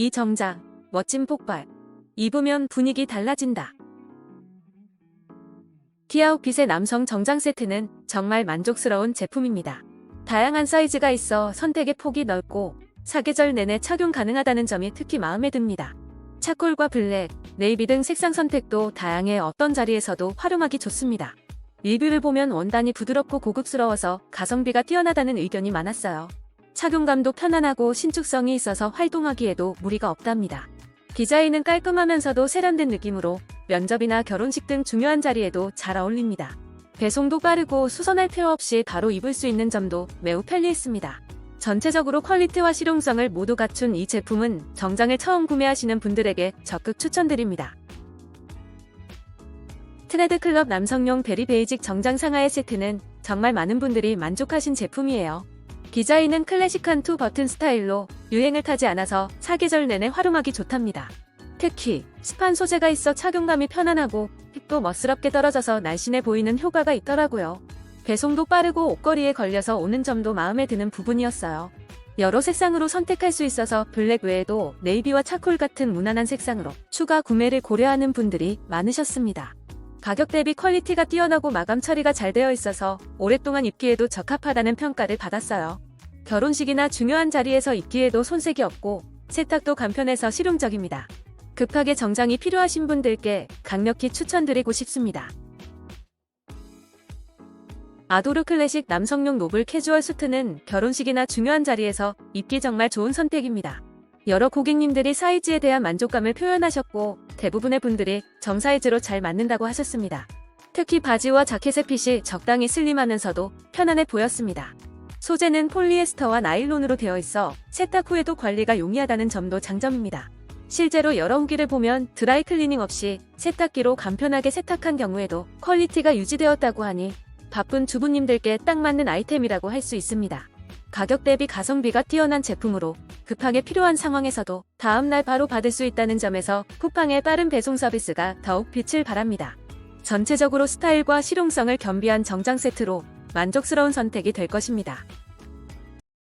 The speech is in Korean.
이 정장, 멋진 폭발. 입으면 분위기 달라진다. 티아웃핏의 남성 정장 세트는 정말 만족스러운 제품입니다. 다양한 사이즈가 있어 선택의 폭이 넓고 사계절 내내 착용 가능하다는 점이 특히 마음에 듭니다. 차콜과 블랙, 네이비 등 색상 선택도 다양해 어떤 자리에서도 활용하기 좋습니다. 리뷰를 보면 원단이 부드럽고 고급스러워서 가성비가 뛰어나다는 의견이 많았어요. 착용감도 편안하고 신축성이 있어서 활동하기에도 무리가 없답니다. 디자인은 깔끔하면서도 세련된 느낌으로 면접이나 결혼식 등 중요한 자리에도 잘 어울립니다. 배송도 빠르고 수선할 필요 없이 바로 입을 수 있는 점도 매우 편리했습니다. 전체적으로 퀄리티와 실용성을 모두 갖춘 이 제품은 정장을 처음 구매하시는 분들에게 적극 추천드립니다. 트레드 클럽 남성용 베리 베이직 정장 상하의 세트는 정말 많은 분들이 만족하신 제품이에요. 디자인은 클래식한 투 버튼 스타일로 유행을 타지 않아서 사계절 내내 활용하기 좋답니다. 특히 스판 소재가 있어 착용감이 편안하고 힙도 멋스럽게 떨어져서 날씬해 보이는 효과가 있더라고요. 배송도 빠르고 옷걸이에 걸려서 오는 점도 마음에 드는 부분이었어요. 여러 색상으로 선택할 수 있어서 블랙 외에도 네이비와 차콜 같은 무난한 색상으로 추가 구매를 고려하는 분들이 많으셨습니다. 가격 대비 퀄리티가 뛰어나고 마감 처리가 잘 되어 있어서 오랫동안 입기에도 적합하다는 평가를 받았어요. 결혼식이나 중요한 자리에서 입기에도 손색이 없고 세탁도 간편해서 실용적입니다. 급하게 정장이 필요하신 분들께 강력히 추천드리고 싶습니다. 아도르 클래식 남성용 노블 캐주얼 수트는 결혼식이나 중요한 자리에서 입기 정말 좋은 선택입니다. 여러 고객님들이 사이즈에 대한 만족감을 표현하셨고 대부분의 분들이 점 사이즈로 잘 맞는다고 하셨습니다. 특히 바지와 자켓의 핏이 적당히 슬림하면서도 편안해 보였습니다. 소재는 폴리에스터와 나일론으로 되어 있어 세탁 후에도 관리가 용이하다는 점도 장점입니다. 실제로 여러 후기를 보면 드라이 클리닝 없이 세탁기로 간편하게 세탁한 경우에도 퀄리티가 유지되었다고 하니 바쁜 주부님들께 딱 맞는 아이템이라고 할 수 있습니다. 가격 대비 가성비가 뛰어난 제품으로 급하게 필요한 상황에서도 다음날 바로 받을 수 있다는 점에서 쿠팡의 빠른 배송 서비스가 더욱 빛을 발합니다. 전체적으로 스타일과 실용성을 겸비한 정장 세트로 만족스러운 선택이 될 것입니다.